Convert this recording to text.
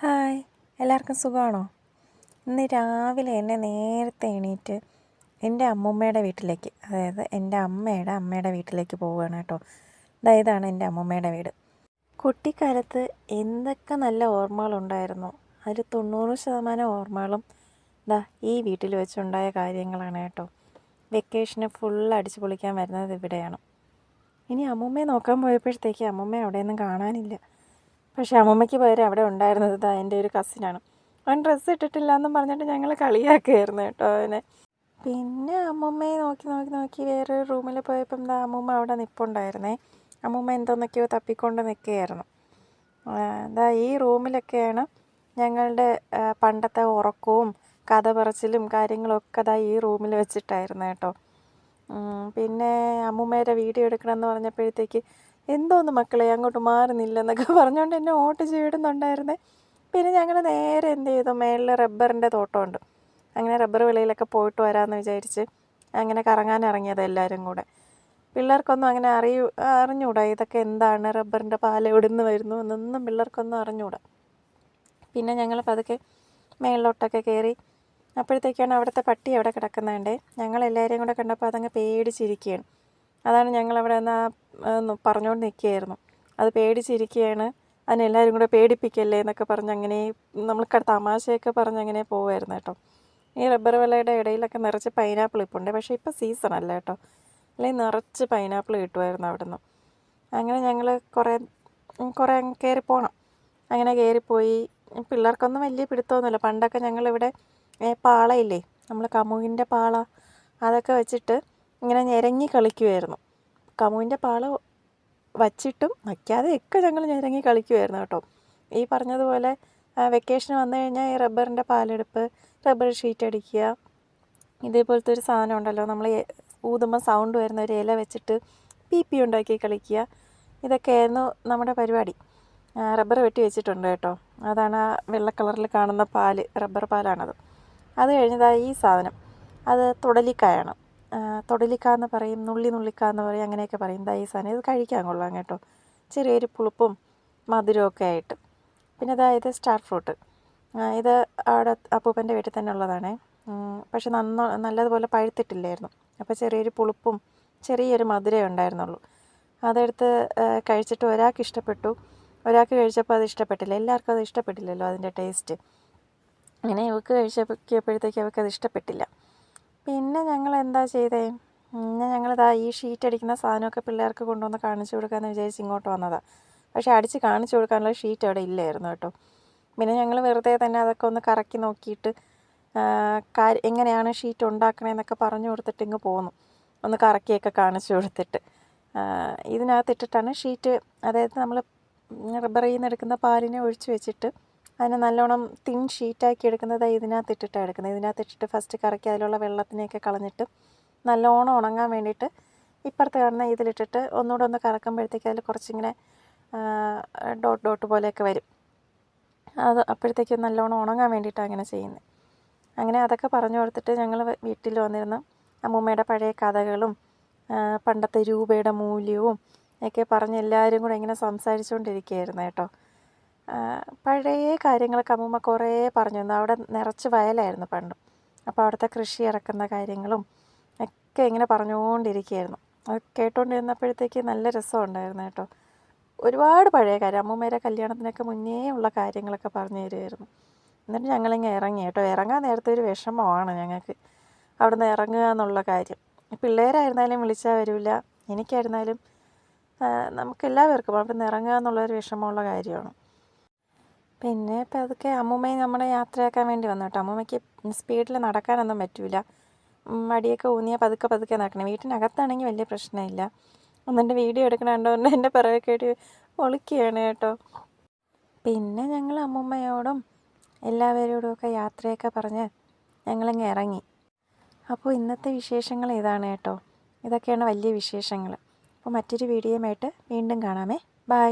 Hi. എല്ലാവർക്കും സുഖമാണോ? ഇന്ന് രാവിലെ എന്നെ നേരത്തെ എണീറ്റ് എന്റെ അമ്മൂമ്മയുടെ വീട്ടിലേക്ക് അതായത് എന്റെ അമ്മയുടെ അമ്മയുടെ വീട്ടിലേക്ക് പോവുകയാണ് കേട്ടോ. ഇതാണ് എന്റെ അമ്മൂമ്മയുടെ വീട്. കുട്ടിക്കാലത്ത് എന്തൊക്കെ നല്ല ഓർമ്മകളുണ്ടായിരുന്നു അതിൽ തൊണ്ണൂറ് ശതമാനം ഓർമ്മകളും ഇതാ ഈ വീട്ടിൽ വെച്ചുണ്ടായ കാര്യങ്ങളാണ് കേട്ടോ. വെക്കേഷന് ഫുൾ അടിച്ചു പൊളിക്കാൻ വരുന്നത് ഇവിടെയാണ്. ഇനി അമ്മൂമ്മയെ നോക്കാൻ പോയപ്പോഴത്തേക്ക് അമ്മൂമ്മയെ അവിടെയൊന്നും കാണാനില്ല. പക്ഷേ അമ്മമ്മയ്ക്ക് പകരം അവിടെ ഉണ്ടായിരുന്നത് ഇതാ എന്റെ ഒരു കസിനാണ്. അവൻ ഡ്രസ്സ് ഇട്ടിട്ടില്ല എന്നും പറഞ്ഞിട്ട് ഞങ്ങൾ കളിയാക്കുമായിരുന്നു കേട്ടോ അവനെ. പിന്നെ അമ്മമ്മയെ നോക്കി നോക്കി നോക്കി വേറെ റൂമിൽ പോയപ്പം എന്താ അമ്മൂമ്മ അവിടെ നിൽപ്പുണ്ടായിരുന്നേ അമ്മൂമ്മ എന്തോന്നൊക്കെയോ തപ്പിക്കൊണ്ട് നിൽക്കുകയായിരുന്നു. എന്താ ഈ റൂമിലൊക്കെയാണ് ഞങ്ങളുടെ പണ്ടത്തെ ഉറക്കവും കഥ പറച്ചിലും കാര്യങ്ങളൊക്കെ അതാ ഈ റൂമിൽ വെച്ചിട്ടായിരുന്നു കേട്ടോ. പിന്നെ അമ്മൂമ്മയുടെ വീഡിയോ എടുക്കണമെന്ന് പറഞ്ഞപ്പോഴത്തേക്ക് എന്തോന്ന് മക്കളെ അങ്ങോട്ട് മാറുന്നില്ലെന്നൊക്കെ പറഞ്ഞുകൊണ്ട് എന്നെ ഓട്ട് ചീടുന്നുണ്ടായിരുന്നേ പിന്നെ ഞങ്ങൾ നേരെ എന്ത് ചെയ്തു? മേളിൽ റബ്ബറിന്റെ തോട്ടമുണ്ട്. അങ്ങനെ റബ്ബർ വിളയിലൊക്കെ പോയിട്ട് വരാമെന്ന് വിചാരിച്ച് അങ്ങനെ കറങ്ങാൻ ഇറങ്ങിയത് എല്ലാവരും കൂടെ. പിള്ളേർക്കൊന്നും അങ്ങനെ അറിയൂ അറിഞ്ഞൂടാ ഇതൊക്കെ എന്താണ്? റബ്ബറിന്റെ പാൽ എവിടെ നിന്ന് വരുന്നു എന്നൊന്നും പിള്ളേർക്കൊന്നും അറിഞ്ഞൂടാ. പിന്നെ ഞങ്ങൾ പതുക്കെ മേളിലോട്ടൊക്കെ കയറി അപ്പോഴത്തേക്കാണ് അവിടുത്തെ പട്ടി അവിടെ കിടക്കുന്നുണ്ടേ. ഞങ്ങൾ എല്ലാവരെയും കൂടെ കണ്ടപ്പോൾ അതങ്ങ് പേടിച്ചിരിക്കുകയാണ്. അതാണ് ഞങ്ങൾ അവിടെ നിന്ന് പറഞ്ഞുകൊണ്ട് നിൽക്കുകയായിരുന്നു അത് പേടിച്ചിരിക്കുകയാണ് അതിനെല്ലാവരും കൂടെ പേടിപ്പിക്കല്ലേ എന്നൊക്കെ പറഞ്ഞ് അങ്ങനെ നമ്മൾ ക- തമാശയൊക്കെ പറഞ്ഞ് അങ്ങനെ പോവുമായിരുന്നു കേട്ടോ. ഈ റബ്ബർ വിലയുടെ ഇടയിലൊക്കെ നിറച്ച് പൈനാപ്പിൾ ഇപ്പുണ്ട്. പക്ഷേ ഇപ്പോൾ സീസൺ അല്ല കേട്ടോ. അല്ലെങ്കിൽ നിറച്ച് പൈനാപ്പിൾ കിട്ടുമായിരുന്നു അവിടെ നിന്ന് അങ്ങനെ ഞങ്ങൾ കുറേ കുറേ കയറി പോകണം അങ്ങനെ കയറിപ്പോയി. പിള്ളേർക്കൊന്നും വലിയ പിടുത്തമൊന്നുമില്ല. പണ്ടൊക്കെ ഞങ്ങളിവിടെ പാളയില്ലേ? നമ്മൾ കമുകിന്റെ പാള. അതൊക്കെ വെച്ചിട്ട് ഇങ്ങനെ ഞെരങ്ങി കളിക്കുമായിരുന്നു കമുവിന്റെ പാള വച്ചിട്ടും വയ്ക്കാതെയൊക്കെ ഞങ്ങൾ ഞെരങ്ങി കളിക്കുമായിരുന്നു കേട്ടോ. ഈ പറഞ്ഞതുപോലെ വെക്കേഷൻ വന്നു കഴിഞ്ഞാൽ ഈ റബ്ബറിന്റെ പാലെടുപ്പ് റബ്ബർ ഷീറ്റ് അടിക്കുക ഇതേപോലത്തെ ഒരു സാധനം ഉണ്ടല്ലോ. നമ്മൾ ഊതുമ്പോൾ സൗണ്ട് വരുന്ന ഒരു ഇല വെച്ചിട്ട് പി പി ഉണ്ടാക്കി കളിക്കുക. ഇതൊക്കെയായിരുന്നു നമ്മുടെ പരിപാടി. റബ്ബർ വെട്ടി വെച്ചിട്ടുണ്ട് കേട്ടോ. അതാണ് ആ വെള്ള കളറിൽ കാണുന്ന പാൽ റബ്ബർ പാലാണത്. അത് കഴിഞ്ഞതായി ഈ സാധനം. അത് തുടലിക്കായാണ്. തൊടലിക്ക എന്ന് പറയും നുള്ളി നുള്ളിക്ക എന്ന് പറയും അങ്ങനെയൊക്കെ പറയും. ദാ ഈ സാധനം ഇത് കഴിക്കാൻ കൊള്ളാം കേട്ടോ. ചെറിയൊരു പുളിപ്പും മധുരമൊക്കെ ആയിട്ട്. പിന്നെ അതായത് സ്റ്റാർ ഫ്രൂട്ട്. ഇത് അവിടെ അപ്പൂപ്പന്റെ വീട്ടിൽ തന്നെ ഉള്ളതാണ്. പക്ഷെ നന്ന നല്ലതുപോലെ പഴുത്തിട്ടില്ലായിരുന്നു. അപ്പോൾ ചെറിയൊരു പുളിപ്പും ചെറിയൊരു മധുരമേ ഉണ്ടായിരുന്നുള്ളൂ. അതെടുത്ത് കഴിച്ചിട്ട് ഒരാൾക്ക് ഇഷ്ടപ്പെട്ടു. ഒരാൾക്ക് കഴിച്ചപ്പോൾ അത് ഇഷ്ടപ്പെട്ടില്ല. എല്ലാവർക്കും അത് ഇഷ്ടപ്പെട്ടില്ലല്ലോ അതിന്റെ ടേസ്റ്റ്. അങ്ങനെ ഇവൾക്ക് കഴിച്ചപ്പോഴത്തേക്ക് അവൾക്ക് അത് ഇഷ്ടപ്പെട്ടില്ല. പിന്നെ ഞങ്ങൾ എന്താ ചെയ്തേ? പിന്നെ ഞങ്ങളിതാ ഈ ഷീറ്റ് അടിക്കുന്ന സാധനമൊക്കെ പിള്ളേർക്ക് കൊണ്ടുവന്ന് കാണിച്ചു കൊടുക്കാമെന്ന് വിചാരിച്ച് ഇങ്ങോട്ട് വന്നതാണ് പക്ഷേ അടിച്ച് കാണിച്ചു കൊടുക്കാനുള്ള ഷീറ്റ് അവിടെ ഇല്ലായിരുന്നു കേട്ടോ. പിന്നെ ഞങ്ങൾ വെറുതെ തന്നെ അതൊക്കെ ഒന്ന് കറക്കി നോക്കിയിട്ട് എങ്ങനെയാണ് ഷീറ്റ് ഉണ്ടാക്കണേന്നൊക്കെ പറഞ്ഞു കൊടുത്തിട്ട് ഇങ്ങ് പോന്നു. ഒന്ന് കറക്കിയൊക്കെ കാണിച്ചു കൊടുത്തിട്ട്. ഇതിനകത്തിട്ടിട്ടാണ് ഷീറ്റ് അതായത് നമ്മൾ റബ്ബറിൽ നിന്ന് എടുക്കുന്ന പാലിനെ ഒഴിച്ചു വെച്ചിട്ട് അതിനെ നല്ലോണം തിൻ ഷീറ്റാക്കി എടുക്കുന്നത് ഇതിനകത്ത് ഇട്ടിട്ടാണ് എടുക്കുന്നത്. ഇതിനകത്ത് ഇട്ടിട്ട് ഫസ്റ്റ് കറക്കി അതിലുള്ള വെള്ളത്തിനെയൊക്കെ കളഞ്ഞിട്ട് നല്ലോണം ഉണങ്ങാൻ വേണ്ടിയിട്ട് ഇപ്പുറത്ത് കാണുന്ന ഇതിലിട്ടിട്ട് ഒന്നുകൂടെ ഒന്ന് കറക്കുമ്പോഴത്തേക്ക് അതിൽ കുറച്ചിങ്ങനെ ഡോട്ട് ഡോട്ട് പോലെയൊക്കെ വരും. അത് അപ്പോഴത്തേക്ക് നല്ലോണം ഉണങ്ങാൻ വേണ്ടിയിട്ടാണ് അങ്ങനെ ചെയ്യുന്നത് അങ്ങനെ അതൊക്കെ പറഞ്ഞു കൊടുത്തിട്ട് ഞങ്ങൾ വീട്ടിൽ വന്നിരുന്ന. അമ്മൂമ്മയുടെ പഴയ കഥകളും പണ്ടത്തെ രൂപയുടെ മൂല്യവും ഒക്കെ പറഞ്ഞ് എല്ലാവരും കൂടെ ഇങ്ങനെ സംസാരിച്ചുകൊണ്ടിരിക്കുകയായിരുന്നു കേട്ടോ. പഴയ കാര്യങ്ങളൊക്കെ അമ്മൂമ്മ കുറേ പറഞ്ഞു തന്നു അവിടെ നിറച്ച് വയലായിരുന്നു പണ്ട്. അപ്പോൾ അവിടുത്തെ കൃഷി ഇറക്കുന്ന കാര്യങ്ങളും ഒക്കെ ഇങ്ങനെ പറഞ്ഞുകൊണ്ടിരിക്കുകയായിരുന്നു. അത് കേട്ടുകൊണ്ടിരുന്നപ്പോഴത്തേക്ക് നല്ല രസമുണ്ടായിരുന്നു കേട്ടോ. ഒരുപാട് പഴയ കാര്യം. അമ്മൂമ്മയുടെ കല്യാണത്തിനൊക്കെ മുന്നേ ഉള്ള കാര്യങ്ങളൊക്കെ പറഞ്ഞു തരുമായിരുന്നു. എന്നിട്ട് ഞങ്ങളിങ്ങനെ ഇറങ്ങി കേട്ടോ. ഇറങ്ങാൻ നേരത്തെ ഒരു വിഷമമാണ് ഞങ്ങൾക്ക്. അവിടുന്ന് ഇറങ്ങുക എന്നുള്ള കാര്യം. പിള്ളേരായിരുന്നാലും വിളിച്ചാൽ വരില്ല. എനിക്കായിരുന്നാലും നമുക്കെല്ലാവർക്കും നമുക്ക് എല്ലാവർക്കും അവിടെ നിന്ന് ഇറങ്ങുക എന്നുള്ളൊരു വിഷമമുള്ള കാര്യമാണ്. പിന്നെ ഇപ്പം അതൊക്കെ അമ്മൂമ്മയും നമ്മളെ യാത്രയാക്കാൻ വേണ്ടി വന്നു കേട്ടോ. അമ്മൂമ്മയ്ക്ക് സ്പീഡിൽ നടക്കാനൊന്നും പറ്റില്ല മടിയൊക്കെ ഊന്നിയാൽ പതുക്കെ പതുക്കെ നടക്കണം. വീട്ടിനകത്താണെങ്കിൽ വലിയ പ്രശ്നമില്ല. ഒന്നെന്റെ വീഡിയോ എടുക്കണ ഒന്ന് എന്റെ പിറകെ ആയിട്ട് ഒളിക്കുകയാണ് കേട്ടോ. പിന്നെ ഞങ്ങൾ അമ്മൂമ്മയോടും എല്ലാവരോടും ഒക്കെ യാത്രയൊക്കെ പറഞ്ഞ് ഞങ്ങളിങ്ങ് ഇറങ്ങി. അപ്പോൾ ഇന്നത്തെ വിശേഷങ്ങൾ ഇതാണ് കേട്ടോ. ഇതൊക്കെയാണ് വലിയ വിശേഷങ്ങൾ. അപ്പോൾ മറ്റൊരു വീഡിയോയുമായിട്ട് വീണ്ടും കാണാമേ. ബായ്